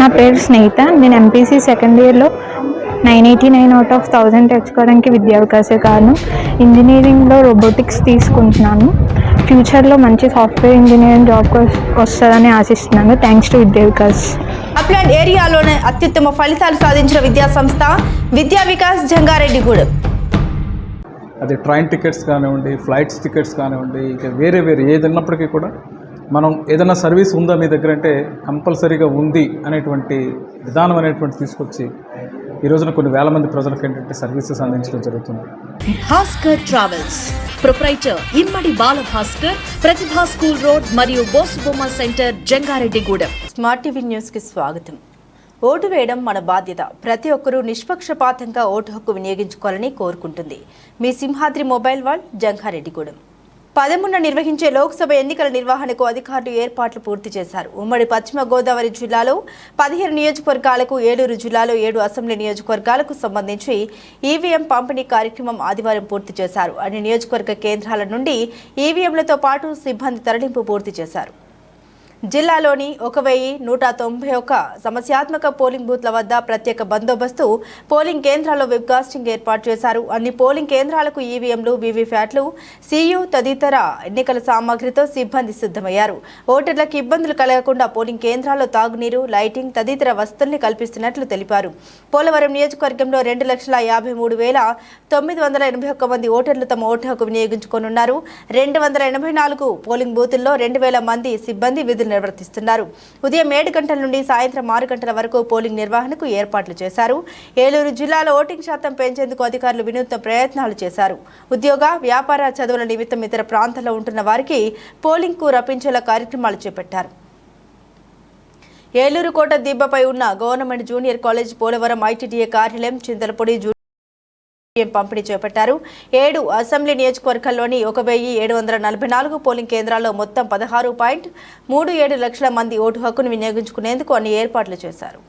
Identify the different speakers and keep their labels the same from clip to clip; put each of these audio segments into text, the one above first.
Speaker 1: నా పేరు స్నేహిత. నేను ఎంపీసీ సెకండ్ ఇయర్లో nine eighty nine out of thousand తెచ్చుకోవడానికి విద్యావకాశే కారణం ఇంజనీరింగ్లో రోబోటిక్స్ తీసుకుంటున్నాను. ఫ్యూచర్లో మంచి సాఫ్ట్వేర్ ఇంజనీరింగ్ జాబ్ వస్తుందని ఆశిస్తున్నాను. థ్యాంక్స్ టు విద్యా వికాస్
Speaker 2: అప్లాండ్ ఏరియాలోనే అత్యుత్తమ ఫలితాలు సాధించిన విద్యా సంస్థ విద్యా వికాస్ జంగారెడ్డిగూడెం.
Speaker 3: అది ట్రైన్ టికెట్స్ కానివ్వండి ఫ్లైట్స్ టికెట్స్ కానివ్వండి ఇంకా వేరే వేరే ఏది ఉన్నప్పటికీ కూడా మనం ఏదైనా సర్వీస్ ఉందా మీ దగ్గర అంటే కంపల్సరీగా ఉంది అనేటువంటి విధానం అనేటువంటి తీసుకొచ్చి ఈ రోజున కొన్ని వేల మంది ప్రజలకు ఏంటంటే సర్వీసెస్ అందించడం జరుగుతుంది.
Speaker 4: Bhaskar travels proprietor Immadi Bala Bhaskar Pratibha school road మరియు Bosubomma centre Jangareddygudem.
Speaker 2: Smart TV న్యూస్కి స్వాగతం. ఓటు వేయడం మన బాధ్యత. ప్రతి ఒక్కరూ నిష్పక్షపాతంగా ఓటు హక్కు వినియోగించుకోవాలని కోరుకుంటుంది. మీ సింహాద్రి మొబైల్ వాల్ జంగారెడ్డిగూడెం. పదమూడున నిర్వహించే లోక్సభ ఎన్నికల నిర్వహణకు అధికారులు ఏర్పాట్లు పూర్తి చేశారు. ఉమ్మడి పశ్చిమ గోదావరి జిల్లాలో పదిహేను నియోజకవర్గాలకు ఏలూరు జిల్లాలో ఏడు అసెంబ్లీ నియోజకవర్గాలకు సంబంధించి ఈవీఎం పంపిణీ కార్యక్రమం ఆదివారం పూర్తి చేశారు. అన్ని నియోజకవర్గ కేంద్రాల నుండి ఈవీఎంలతో పాటు సిబ్బంది తరలింపు పూర్తి చేశారు. జిల్లాలోని ఒక వెయ్యి నూట తొంభై ఒక్క సమస్యాత్మక పోలింగ్ బూత్ల వద్ద ప్రత్యేక బందోబస్తు పోలింగ్ కేంద్రాల్లో వెబ్కాస్టింగ్ ఏర్పాటు చేశారు. అన్ని పోలింగ్ కేంద్రాలకు ఈవీఎంలు వీవీప్యాట్లు సీయూ తదితర ఎన్నికల సామాగ్రితో సిబ్బంది సిద్ధమయ్యారు. ఓటర్లకు ఇబ్బందులు కలగకుండా పోలింగ్ కేంద్రాల్లో తాగునీరు లైటింగ్ తదితర వసతుల్ని కల్పిస్తున్నట్లు తెలిపారు. పోలవరం నియోజకవర్గంలో రెండు లక్షల యాభై మూడు వేల తొమ్మిది వందల ఎనభై ఒక్క మంది ఓటర్లు తమ ఓటు హక్కు వినియోగించుకోనున్నారు. రెండు వందల ఎనభై నాలుగు పోలింగ్ బూతుల్లో రెండు వేల మంది సిబ్బంది విధులు నిర్వర్తిస్తున్నారు. ఉదయం ఏడు గంటల నుండి సాయంత్రం ఆరు గంటల వరకు పోలింగ్ నిర్వహణకు ఏర్పాట్లు చేశారు. ఏలూరు జిల్లాలో ఓటింగ్ శాతం పెంచేందుకు అధికారులు వినూత్న ప్రయత్నాలు చేశారు. ఉద్యోగ వ్యాపార చదువుల నిమిత్తం ఇతర ప్రాంతాల్లో ఉంటున్న వారికి పోలింగ్కు రప్పించేలా కార్యక్రమాలు చేపట్టారు. ఏలూరు కోట దిబ్బపై ఉన్న government junior college Polavaram ITDA కార్యాలయం చింతలపూడి జూ పంపిణీ చేపట్టారు. ఏడు అసెంబ్లీ నియోజకవర్గాల్లోని ఒక వెయ్యి ఏడు వందల నలభై నాలుగు పోలింగ్ కేంద్రాల్లో మొత్తం పదహారు పాయింట్ మూడు ఏడు లక్షల మంది ఓటు హక్కును వినియోగించుకునేందుకు అన్ని ఏర్పాట్లు చేశారు.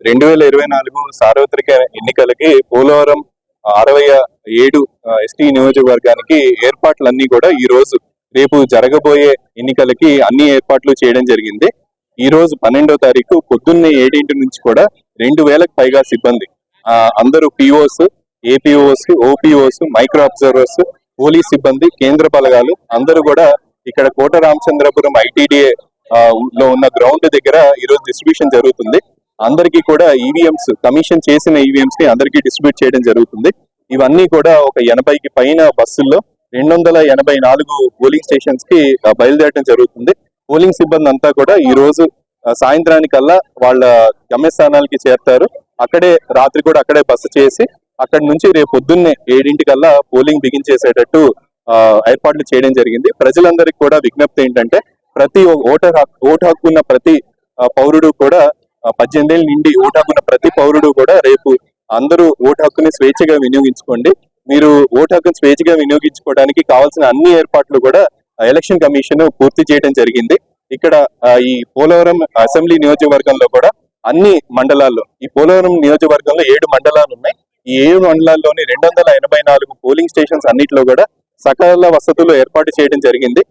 Speaker 5: రెండు వేల ఇరవై నాలుగు సార్వత్రిక ఎన్నికలకి పోలవరం అరవై ఏడు ఎస్టీ నియోజకవర్గానికి ఏర్పాట్లన్నీ కూడా ఈ రోజు రేపు జరగబోయే ఎన్నికలకి అన్ని ఏర్పాట్లు చేయడం జరిగింది. ఈ రోజు పన్నెండో తారీఖు పొద్దున్నే ఏడింటి నుంచి కూడా రెండు వేలకు పైగా సిబ్బంది ఆ, అందరూ POs APOs OPOs micro observers police సిబ్బంది కేంద్ర బలగాలు అందరూ కూడా ఇక్కడ కోట రామచంద్రపురం ఐటీడీఏ లో ఉన్న గ్రౌండ్ దగ్గర ఈ రోజు డిస్ట్రిబ్యూషన్ జరుగుతుంది. అందరికీ కూడా ఈవీఎంస్ కమిషన్ చేసిన ఈవీఎంస్ని అందరికీ డిస్ట్రిబ్యూట్ చేయడం జరుగుతుంది. ఇవన్నీ కూడా ఒక ఎనభైకి పైన బస్సుల్లో రెండు వందల ఎనభై నాలుగు పోలింగ్ స్టేషన్స్కి బయలుదేరడం జరుగుతుంది. పోలింగ్ సిబ్బంది అంతా కూడా ఈ రోజు సాయంత్రానికల్లా వాళ్ళ గమ్యస్థానాలకి చేరతారు. అక్కడే రాత్రి కూడా అక్కడే బస చేసి అక్కడి నుంచి రేపు పొద్దున్నే ఏడింటికల్లా పోలింగ్ బిగించేసేటట్టు ఏర్పాట్లు చేయడం జరిగింది. ప్రజలందరికీ కూడా విజ్ఞప్తి ఏంటంటే ప్రతి ఓటర్ హక్కు ఓటు హక్కు ఉన్న ప్రతి పౌరుడు కూడా పద్దెనిమిది ఏళ్ళ నుండి ఓటు హక్కున్న ప్రతి పౌరుడు కూడా రేపు అందరూ ఓటు హక్కుని స్వేచ్ఛగా వినియోగించుకోండి. మీరు ఓటు హక్కును స్వేచ్ఛగా వినియోగించుకోవడానికి కావాల్సిన అన్ని ఏర్పాట్లు కూడా ఎలక్షన్ కమిషన్ పూర్తి చేయడం జరిగింది. ఇక్కడ ఈ పోలవరం అసెంబ్లీ నియోజకవర్గంలో కూడా అన్ని మండలాల్లో ఈ పోలవరం నియోజకవర్గంలో ఏడు మండలాలు ఉన్నాయి. ఈ ఏడు మండలాల్లోని రెండు వందల ఎనభై నాలుగు పోలింగ్ స్టేషన్స్ అన్నిటిలో కూడా సకాల వసతులు ఏర్పాటు చేయడం జరిగింది.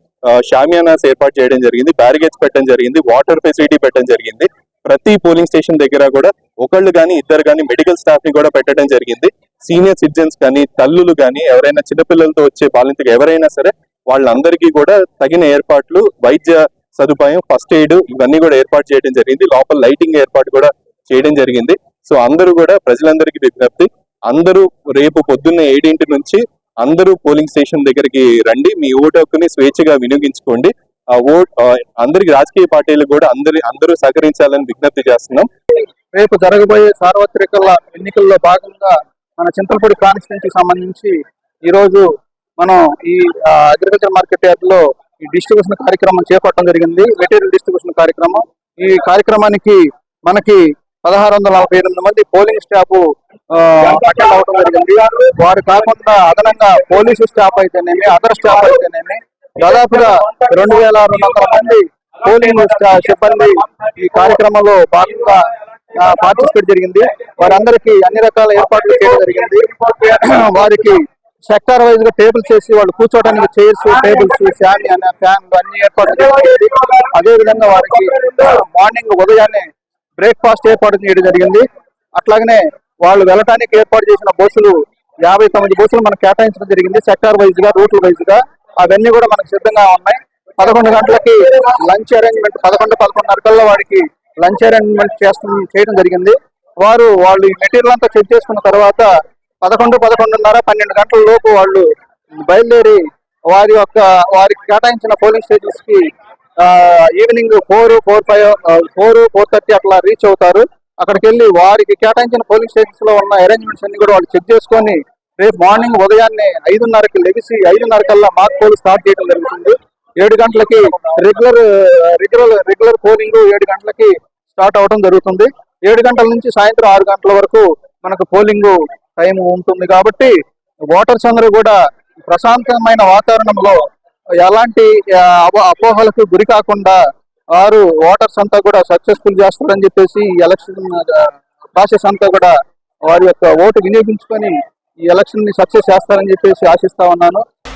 Speaker 5: షామియానాస్ ఏర్పాటు చేయడం జరిగింది బ్యారిగేట్స్ పెట్టడం జరిగింది వాటర్ ఫెసిలిటీ పెట్టడం జరిగింది. ప్రతి పోలింగ్ స్టేషన్ దగ్గర కూడా ఒకళ్ళు కానీ ఇద్దరు కానీ మెడికల్ స్టాఫ్ని కూడా పెట్టడం జరిగింది. సీనియర్ సిటిజన్స్ కానీ తల్లులు కానీ ఎవరైనా చిన్నపిల్లలతో వచ్చే బాలింతకు ఎవరైనా సరే వాళ్ళందరికీ కూడా తగిన ఏర్పాట్లు వైద్య సదుపాయం ఫస్ట్ ఎయిడ్ ఇవన్నీ కూడా ఏర్పాటు చేయడం జరిగింది. లోపల లైటింగ్ ఏర్పాటు కూడా చేయడం జరిగింది. సో అందరూ కూడా ప్రజలందరికీ విజ్ఞప్తి అందరూ రేపు పొద్దున్న ఏడింటి నుంచి అందరూ పోలింగ్ స్టేషన్ దగ్గరికి రండి. మీ ఓటు హక్కుని స్వేచ్ఛగా వినియోగించుకోండి. ఆ ఓట్ అందరికి రాజకీయ పార్టీలు కూడా అందరి అందరూ సహకరించాలని విజ్ఞప్తి చేస్తున్నాం.
Speaker 6: రేపు జరగబోయే సార్వత్రిక ఎన్నికల్లో భాగంగా మన చింతలపూడి కాన్స్టిట్యూన్సీ సంబంధించి ఈ రోజు మనం ఈ అగ్రికల్చర్ మార్కెట్ యార్డ్లో ఈ డిస్ట్రిబ్యూషన్ కార్యక్రమం చేపట్టడం జరిగింది. మెటీరియల్ డిస్ట్రిబ్యూషన్ కార్యక్రమం. ఈ కార్యక్రమానికి మనకి పదహారు వందల నలభై ఎనిమిది మంది పోలింగ్ స్టాఫ్ అటెండ్ అవడం జరిగింది. వారు కాకుండా అదనంగా పోలీసు స్టాఫ్ అయితేనేమి అదర్ స్టాఫ్ అయితేనేమి దాదాపుగా రెండు వేల రెండు వందల మంది పోలింగ్ సిబ్బంది ఈ కార్యక్రమంలో భాగంగా పార్టిసిపేట్ జరిగింది. వారందరికీ అన్ని రకాల ఏర్పాట్లు చేయడం జరిగింది. వారికి సెక్టార్ వైజ్గా టేబుల్స్ వేసి వాళ్ళు కూర్చోవడానికి చైర్స్ టేబుల్స్ ఫ్యాన్ అనే ఫ్యాన్లు అన్ని ఏర్పాట్లు జరిగింది. అదే విధంగా వారికి మార్నింగ్ ఉదయాన్నే బ్రేక్ఫాస్ట్ ఏర్పాటు చేయడం జరిగింది. అట్లాగనే వాళ్ళు వెళ్ళటానికి ఏర్పాటు చేసిన బస్సులు యాభై తొమ్మిది బస్సులు మనకు కేటాయించడం జరిగింది సెక్టార్ వైజ్గా రూట్ల వైజ్గా. అవన్నీ కూడా మనకు సిద్ధంగా ఉన్నాయి. పదకొండు గంటలకి లంచ్ అరేంజ్మెంట్ పదకొండు పదకొండున్నర కల్లా వాడికి లంచ్ అరేంజ్మెంట్ చేస్తు చేయడం జరిగింది. వారు వాళ్ళు ఈ మెటీరియల్ అంతా చెక్ చేసుకున్న తర్వాత పదకొండు పదకొండున్నర పన్నెండు గంటల లోపు వాళ్ళు బయలుదేరి వారి యొక్క వారికి కేటాయించిన polling స్టేషన్స్కి evening four four five four four thirty అట్లా రీచ్ అవుతారు. అక్కడికి వెళ్ళి వారికి కేటాయించిన పోలింగ్ స్టేషన్స్లో ఉన్న అరేంజ్మెంట్స్ అన్ని కూడా వాళ్ళు చెక్ చేసుకొని రేపు మార్నింగ్ ఉదయాన్నే ఐదున్నరకి లెగిసి ఐదున్నర కల్లా మాక్ పోల్ స్టార్ట్ చేయడం జరుగుతుంది. ఏడు గంటలకి రెగ్యులర్ రెగ్యులర్ రెగ్యులర్ పోలింగ్ ఏడు గంటలకి స్టార్ట్ అవడం జరుగుతుంది. ఏడు గంటల నుంచి సాయంత్రం ఆరు గంటల వరకు మనకు పోలింగ్ టైం ఉంటుంది కాబట్టి ఓటర్స్ అందరూ కూడా ప్రశాంతమైన వాతావరణంలో ఎలాంటి uh, అపో- అపోహలకు గురి కాకుండా వారు ఓటర్స్ అంతా కూడా సక్సెస్ఫుల్ చేస్తారని చెప్పేసి ఎలక్షన్ ప్రాసెస్ uh, అంతా కూడా వారి యొక్క ఓటు వినియోగించుకొని ఈ ఎలక్షన్ని సక్సెస్ చేస్తారని చెప్పేసి ఆశిస్తా ఉన్నాను.